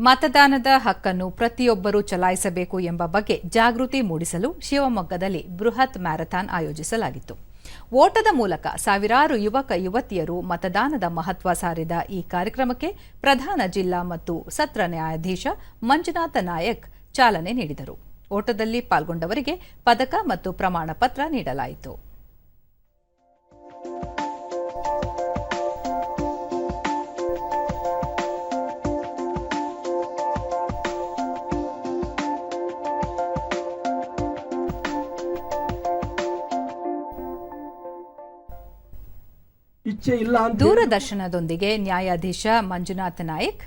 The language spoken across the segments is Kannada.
ಮತದಾನದ ಹಕ್ಕನ್ನು ಪ್ರತಿಯೊಬ್ಬರೂ ಚಲಾಯಿಸಬೇಕು ಎಂಬ ಬಗ್ಗೆ ಜಾಗೃತಿ ಮೂಡಿಸಲು ಶಿವಮೊಗ್ಗದಲ್ಲಿ ಬೃಹತ್ ಮ್ಯಾರಥಾನ್ ಆಯೋಜಿಸಲಾಗಿತ್ತು. ಓಟದ ಮೂಲಕ ಸಾವಿರಾರು ಯುವಕ ಯುವತಿಯರು ಮತದಾನದ ಮಹತ್ವ ಸಾರಿದ ಈ ಕಾರ್ಯಕ್ರಮಕ್ಕೆ ಪ್ರಧಾನ ಜಿಲ್ಲಾ ಮತ್ತು ಸತ್ರ ನ್ಯಾಯಾಧೀಶ ಮಂಜುನಾಥ ನಾಯಕ್ ಚಾಲನೆ ನೀಡಿದರು. ಓಟದಲ್ಲಿ ಪಾಲ್ಗೊಂಡವರಿಗೆ ಪದಕ ಮತ್ತು ಪ್ರಮಾಣ ಪತ್ರ ನೀಡಲಾಯಿತು. ಇಚ್ಛೆ ಇಲ್ಲ ದೂರದರ್ಶನದೊಂದಿಗೆ ನ್ಯಾಯಾಧೀಶ ಮಂಜುನಾಥ ನಾಯಕ್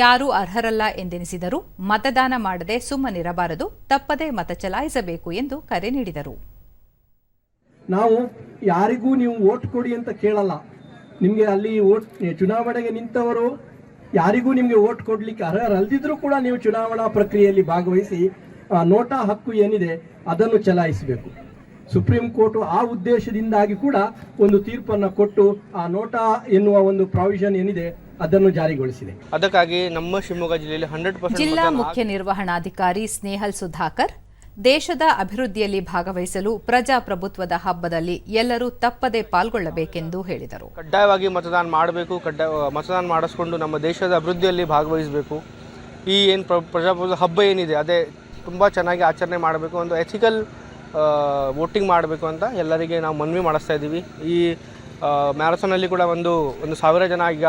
ಯಾರೂ ಅರ್ಹರಲ್ಲ ಎಂದೆನಿಸಿದರೂ ಮತದಾನ ಮಾಡದೆ ಸುಮ್ಮನಿರಬಾರದು ತಪ್ಪದೇ ಮತ ಚಲಾಯಿಸಬೇಕು ಎಂದು ಕರೆ ನೀಡಿದರು. ನಾವು ಯಾರಿಗೂ ನೀವು ಓಟ್ ಕೊಡಿ ಅಂತ ಕೇಳಲ್ಲ. ನಿಮಗೆ ಅಲ್ಲಿ ಓಟ್ ಚುನಾವಣೆಗೆ ನಿಂತವರು ಯಾರಿಗೂ ನಿಮಗೆ ಓಟ್ ಕೊಡ್ಲಿಕ್ಕೆ ಅರ್ಹರಲ್ದಿದ್ರೂ ಕೂಡ ನೀವು ಚುನಾವಣಾ ಪ್ರಕ್ರಿಯೆಯಲ್ಲಿ ಭಾಗವಹಿಸಿ ನೋಟಾ ಹಕ್ಕು ಏನಿದೆ ಅದನ್ನು ಚಲಾಯಿಸಬೇಕು. ಸುಪ್ರೀಂ ಕೋರ್ಟ್ ಆ ಉದ್ದೇಶದಿಂದಾಗಿ ಕೂಡ ಒಂದು ತೀರ್ಪನ್ನು ಕೊಟ್ಟು ಆ ನೋಟಾ ಎನ್ನುವ ಒಂದು ಪ್ರಾವಿಷನ್ ಏನಿದೆ ಅದನ್ನು ಜಾರಿಗೊಳಿಸಿದೆ. ಅದಕ್ಕಾಗಿ ನಮ್ಮ ಶಿವಮೊಗ್ಗ ಜಿಲ್ಲೆಯಲ್ಲಿ ಹಂಡ್ರೆಡ್ ಜಿಲ್ಲಾ ಪರ್ಸೆಂಟ್ ಮುಖ್ಯ ನಿರ್ವಹಣಾಧಿಕಾರಿ ಸ್ನೇಹಲ್ ಸುಧಾಕರ್ ದೇಶದ ಅಭಿವೃದ್ಧಿಯಲ್ಲಿ ಭಾಗವಹಿಸಲು ಪ್ರಜಾಪ್ರಭುತ್ವದ ಹಬ್ಬದಲ್ಲಿ ಎಲ್ಲರೂ ತಪ್ಪದೇ ಪಾಲ್ಗೊಳ್ಳಬೇಕೆಂದು ಹೇಳಿದರು. ಕಡ್ಡಾಯವಾಗಿ ಮತದಾನ ಮಾಡಬೇಕು ಕಡ್ಡಾಯ ಮತದಾನ ಮಾಡಿಸ್ಕೊಂಡು ನಮ್ಮ ದೇಶದ ಅಭಿವೃದ್ಧಿಯಲ್ಲಿ ಭಾಗವಹಿಸಬೇಕು. ಈ ಏನು ಪ್ರ ಪ್ರಜಾಪ್ರಭುತ್ವ ಹಬ್ಬ ಏನಿದೆ ಅದೇ ತುಂಬ ಚೆನ್ನಾಗಿ ಆಚರಣೆ ಮಾಡಬೇಕು. ಒಂದು ಎಥಿಕಲ್ ವೋಟಿಂಗ್ ಮಾಡಬೇಕು ಅಂತ ಎಲ್ಲರಿಗೆ ನಾವು ಮನವಿ ಮಾಡಿಸ್ತಾ ಇದ್ದೀವಿ. ಈ ಮ್ಯಾರಥಾನಲ್ಲಿ ಕೂಡ ಒಂದು ಒಂದು ಸಾವಿರ ಜನ ಈಗ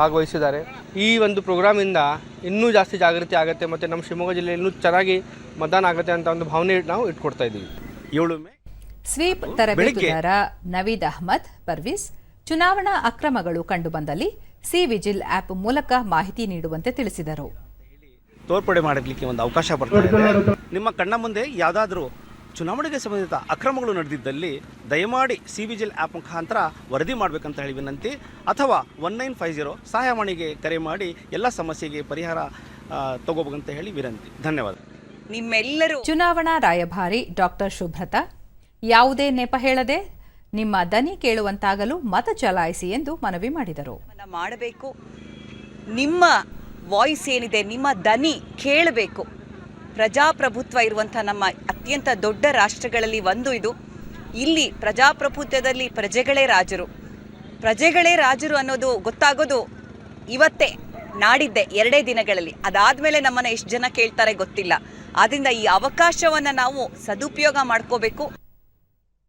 ಭಾಗವಹಿಸಿದ್ದಾರೆ. ಈ ಒಂದು ಪ್ರೋಗ್ರಾಮಿಂದ ಇನ್ನೂ ಜಾಸ್ತಿ ಜಾಗೃತಿ ಆಗುತ್ತೆ ಮತ್ತು ನಮ್ಮ ಶಿವಮೊಗ್ಗ ಜಿಲ್ಲೆ ಇನ್ನೂ ಚೆನ್ನಾಗಿ ಮತದಾನ ಆಗುತ್ತೆ ಅಂತ ಒಂದು ಭಾವನೆ ನಾವು ಇಟ್ಕೊಡ್ತಾ ಇದ್ದೀವಿ. ಏಳು ಮೇ ಸ್ವೀಪ್ ತರಬೇತುದಾರ ನವೀದ್ ಅಹ್ಮದ್ ಪರ್ವೀಸ್ ಚುನಾವಣಾ ಅಕ್ರಮಗಳು ಕಂಡುಬಂದಲ್ಲಿ ಸಿ ವಿಜಿಲ್ ಆಪ್ ಮೂಲಕ ಮಾಹಿತಿ ನೀಡುವಂತೆ ತಿಳಿಸಿದರು. ತೋರ್ಪಡೆ ಮಾಡಲಿಕ್ಕೆ ಒಂದು ಅವಕಾಶ ಬರ್ತಾ ಇದೆ. ನಿಮ್ಮ ಕಣ್ಣ ಮುಂದೆ ಯಾವುದಾದ್ರೂ ಚುನಾವಣೆಗೆ ಸಂಬಂಧಿತ ಅಕ್ರಮಗಳು ನಡೆದಿದ್ದಲ್ಲಿ ದಯಮಾಡಿ ಸಿ ವಿಜಿಲ್ ಆ್ಯಪ್ ಮುಖಾಂತರ ವರದಿ ಮಾಡಬೇಕಂತ ಹೇಳಿ ವಿನಂತಿ. ಅಥವಾ ಒನ್ ನೈನ್ ಫೈವ್ ಜೀರೋ ಸಹಾಯವಾಣಿಗೆ ಕರೆ ಮಾಡಿ ಎಲ್ಲ ಸಮಸ್ಯೆಗೆ ಪರಿಹಾರ ತಗೋಬೇಕಂತ ಹೇಳಿ ವಿನಂತಿ. ಧನ್ಯವಾದ. ನಿಮ್ಮೆಲ್ಲರೂ ಚುನಾವಣಾ ರಾಯಭಾರಿ ಡಾಕ್ಟರ್ ಶುಭ್ರತಾ ಯಾವುದೇ ನೆಪ ಹೇಳದೆ ನಿಮ್ಮ ದನಿ ಕೇಳುವಂತಾಗಲು ಮತ ಚಲಾಯಿಸಿ ಎಂದು ಮನವಿ ಮಾಡಿದರು. ಮಾಡಬೇಕು. ನಿಮ್ಮ ವಾಯ್ಸ್ ಏನಿದೆ ನಿಮ್ಮ ದನಿ ಕೇಳಬೇಕು. ಪ್ರಜಾಪ್ರಭುತ್ವ ಇರುವಂಥ ನಮ್ಮ ಅತ್ಯಂತ ದೊಡ್ಡ ರಾಷ್ಟ್ರಗಳಲ್ಲಿ ಒಂದು ಇದು. ಇಲ್ಲಿ ಪ್ರಜಾಪ್ರಭುತ್ವದಲ್ಲಿ ಪ್ರಜೆಗಳೇ ರಾಜರು. ಪ್ರಜೆಗಳೇ ರಾಜರು ಅನ್ನೋದು ಗೊತ್ತಾಗೋದು ಇವತ್ತೇ, ನಾಡಿದ್ದೆ, ಎರಡೇ ದಿನಗಳಲ್ಲಿ. ಅದಾದಮೇಲೆ ನಮ್ಮನ್ನು ಎಷ್ಟು ಜನ ಕೇಳ್ತಾರೆ ಗೊತ್ತಿಲ್ಲ. ಆದ್ದರಿಂದ ಈ ಅವಕಾಶವನ್ನು ನಾವು ಸದುಪಯೋಗ ಮಾಡ್ಕೋಬೇಕು.